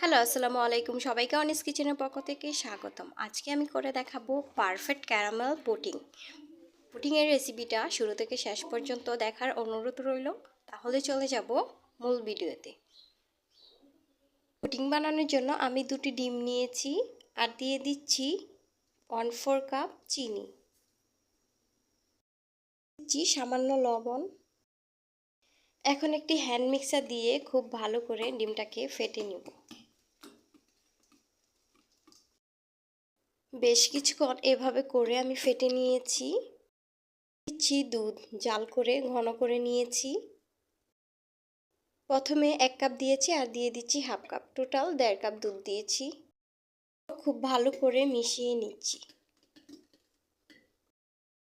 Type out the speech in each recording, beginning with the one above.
Hello, আসসালামু আলাইকুম। সবাইকে অনিস কিচেনের পক্ষ থেকে স্বাগতম। আজকে আমি করে দেখাবো পারফেক্ট ক্যারামেল পুটিং পুটিংয়ের রেসিপিটা শুরু থেকে শেষ পর্যন্ত দেখার অনুরোধ রইল। তাহলে চলে যাব মূল ভিডিওতে। পুটিং বানানোর জন্য আমি দুটি ডিম নিয়েছি আর দিয়ে দিচ্ছি ওয়ান ফোর কাপ চিনি। দিচ্ছি সামান্য লবণ। এখন একটি হ্যান্ড মিক্সার দিয়ে খুব ভালো করে ডিমটাকে ফেটে নিব। বেশ কিছুক্ষণ এভাবে করে আমি ফেটে নিয়েছি। দিচ্ছি দুধ, জাল করে, ঘন করে নিয়েছি। প্রথমে এক কাপ দিয়েছি আর দিয়ে দিচ্ছি হাফ কাপ। টোটাল দেড় কাপ দুধ দিয়েছি। খুব ভালো করে মিশিয়ে নিচ্ছি।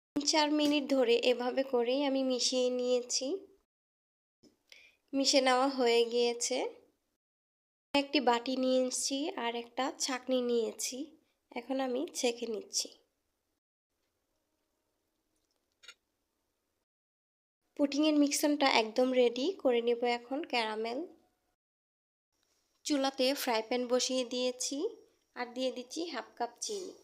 তিন চার মিনিট ধরে এভাবে করেই আমি মিশিয়ে নিয়েছি। মিশে নেওয়া হয়ে গিয়েছে। একটি বাটি নিয়েছি আর একটা ছাকনি নিয়েছি। এখন আমি ছেঁকে নিচ্ছি। পুটিংয়ের মিক্সনটা একদম রেডি করে নেব এখন ক্যারামেল চুলাতে ফ্রাই প্যান বসিয়ে দিয়েছি আর দিয়ে দিচ্ছি হাফ কাপ চিনি।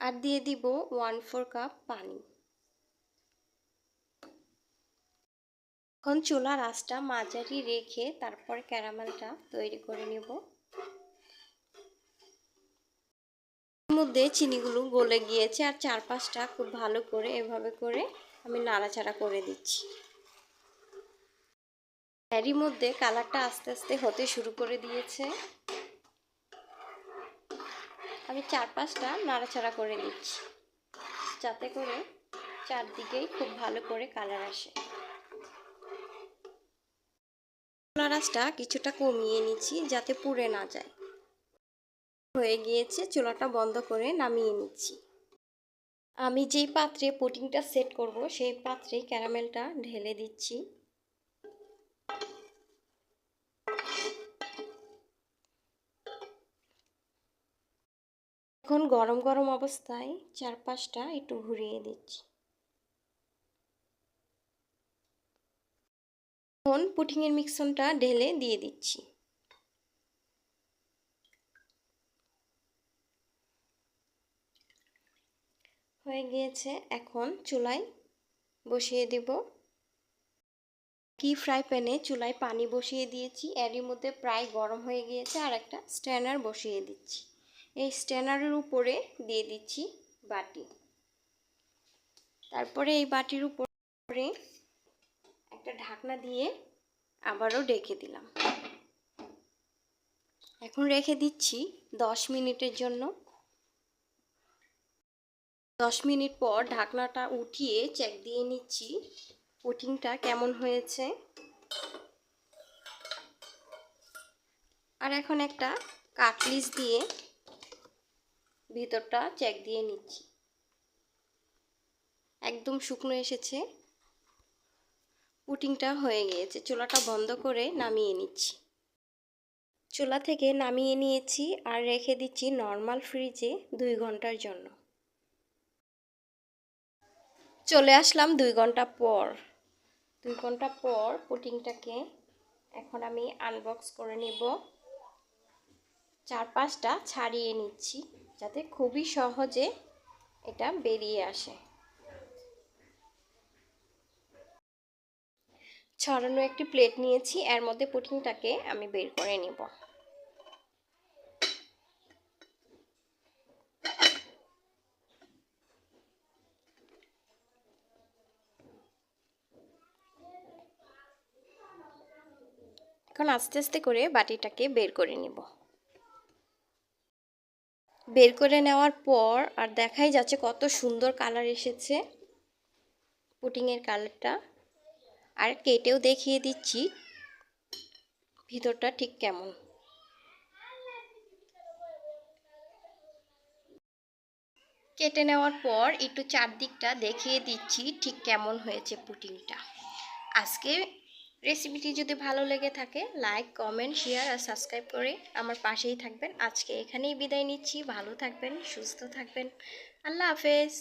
আর দিয়ে দিব ওয়ান ফোর কাপ পানি। এখন চুলার আঁচটা মাঝারি রেখে তারপর ক্যারামেলটা তৈরি করে নেব। মধ্যে চিনিগুলো গলে গিয়েছে আর চারপাশটা খুব ভালো করে এভাবে করে আমি নাড়াচাড়া করে দিচ্ছি। এরই মধ্যে কালারটা আস্তে আস্তে হতে শুরু করে দিয়েছে। আমি চারপাশটা নাড়াচাড়া করে দিচ্ছি যাতে করে চারদিকেই খুব ভালো করে কালার আসে। রাসটা কিছুটা কমিয়ে নিচ্ছি যাতে পুড়ে না যায়। হয়ে গিয়েছে, চুলাটা বন্ধ করে নামিয়ে নিচ্ছি। আমি যেই পাত্রে পুটিংটা সেট করব, সেই পাত্রে ক্যারামেলটা ঢেলে দিচ্ছি। এখন গরম গরম অবস্থায় চারপাশটা একটু ঘুরিয়ে দিচ্ছি। এখন পুটিংয়ের মিক্সনটা ঢেলে দিয়ে দিচ্ছি। হয়ে গিয়েছে এখন চুলায় বসিয়ে দেব। কি ফ্রাই প্যানে চুলায় পানি বসিয়ে দিয়েছি। এরই মধ্যে প্রায় গরম হয়ে গিয়েছে আর একটা স্ট্যানার বসিয়ে দিচ্ছি। এই স্ট্যানারের উপরে দিয়ে দিচ্ছি বাটি। তারপরে এই বাটির উপরে একটা ঢাকনা দিয়ে আবারও ডেকে দিলাম। এখন রেখে দিচ্ছি দশ মিনিটের জন্য। দশ মিনিট পর ঢাকনাটা উঠিয়ে চেক দিয়ে নিচ্ছি পুটিংটা কেমন হয়েছে। আর এখন একটা কাটলিস দিয়ে ভিতরটা চেক দিয়ে নিচ্ছি। একদম শুকনো এসেছে। পুটিংটা হয়ে গিয়েছে। চুলাটা বন্ধ করে নামিয়ে নিচ্ছি। চুলা থেকে নামিয়ে নিয়েছি আর রেখে দিচ্ছি নর্মাল ফ্রিজে দুই ঘণ্টার জন্য। চলে আসলাম দুই ঘণ্টা পর। দুই ঘণ্টা পর পুটিংটাকে এখন আমি আনবক্স করে নেব। চার পাঁচটা ছাড়িয়ে নিচ্ছি যাতে খুবই সহজে এটা বেরিয়ে আসে। ছড়ানো একটি প্লেট নিয়েছি, এর মধ্যে পুটিংটাকে আমি বের করে নিব। এখন আস্তে আস্তে করে বাটিটাকে বের করে নিব। বের করে নেওয়ার পর, আর দেখাই যাচ্ছে কত সুন্দর কালার এসেছে পুটিংয়ের কালারটা আর কেটেও দেখিয়ে দিচ্ছি। ভিতরটা ঠিক কেমন? কেটে নেওয়ার পর একটু চারদিকটা দেখিয়ে দিচ্ছি ঠিক কেমন হয়েছে পুটিংটা আজকে রেসিপিটি যদি ভালো লেগে থাকে লাইক কমেন্ট শেয়ার আর সাবস্ক্রাইব করে আমার পাশেই থাকবেন। আজকে এখানেই বিদায় নিচ্ছি। ভালো থাকবেন, সুস্থ থাকবেন। আল্লাহ হাফেজ।